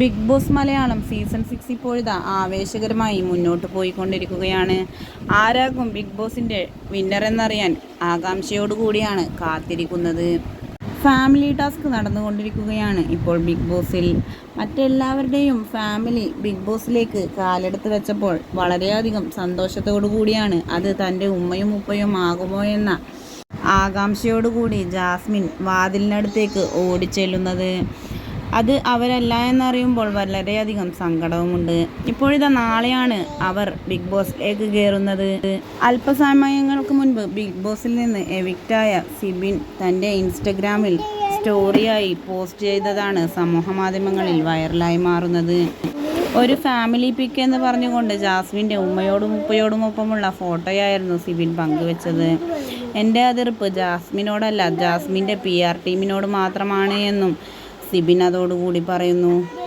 Big boss Malayalam season six ഇപ്പോഴിതാ ആവേശകരമായി മുന്നോട്ട് പോയിക്കൊണ്ടിരിക്കുകയാണ്. ആരാകും ബിഗ് ബോസിന്റെ വിന്നർ എന്നറിയാൻ ആകാംക്ഷയോടുകൂടിയാണ് കാത്തിരിക്കുന്നത്. ഫാമിലി ടാസ്ക് നടന്നുകൊണ്ടിരിക്കുകയാണ് ഇപ്പോൾ ബിഗ് ബോസിൽ. മറ്റെല്ലാവരുടെയും ഫാമിലി ബിഗ് ബോസിലേക്ക് കാലെടുത്ത് വെച്ചപ്പോൾ വളരെയധികം സന്തോഷത്തോടു കൂടിയാണ് അത് തന്റെ ഉമ്മയും ഉപ്പയും ആകുമോ എന്ന ആകാംക്ഷയോടുകൂടി ജാസ്മിൻ വാതിലിനടുത്തേക്ക് ഓടിച്ചെല്ലുന്നത്. അത് അവരല്ല എന്നറിയുമ്പോൾ വളരെയധികം സങ്കടവുമുണ്ട്. ഇപ്പോഴിതാ നാളെയാണ് അവർ ബിഗ് ബോസിലേക്ക് കയറുന്നത് അല്പസമയങ്ങൾക്ക് മുൻപ് ബിഗ് ബോസിൽ നിന്ന് എവിക്റ്റായ സിബിൻ തന്റെ ഇൻസ്റ്റഗ്രാമിൽ സ്റ്റോറിയായി പോസ്റ്റ് ചെയ്തതാണ് സമൂഹ മാധ്യമങ്ങളിൽ വൈറലായി മാറുന്നത്. ഒരു ഫാമിലി പിക്ക് എന്ന് പറഞ്ഞുകൊണ്ട് ജാസ്മിന്റെ ഉമ്മയോടും ഉപ്പയോടും ഒപ്പമുള്ള ഫോട്ടോയായിരുന്നു സിബിൻ പങ്കുവെച്ചത്. എന്റെ അതിർപ്പ് ജാസ്മിനോടല്ല ജാസ്മിന്റെ പി ആർ ടീമിനോട് മാത്രമാണ് എന്നും സിബിൻ അതോടുകൂടി പറയുന്നു.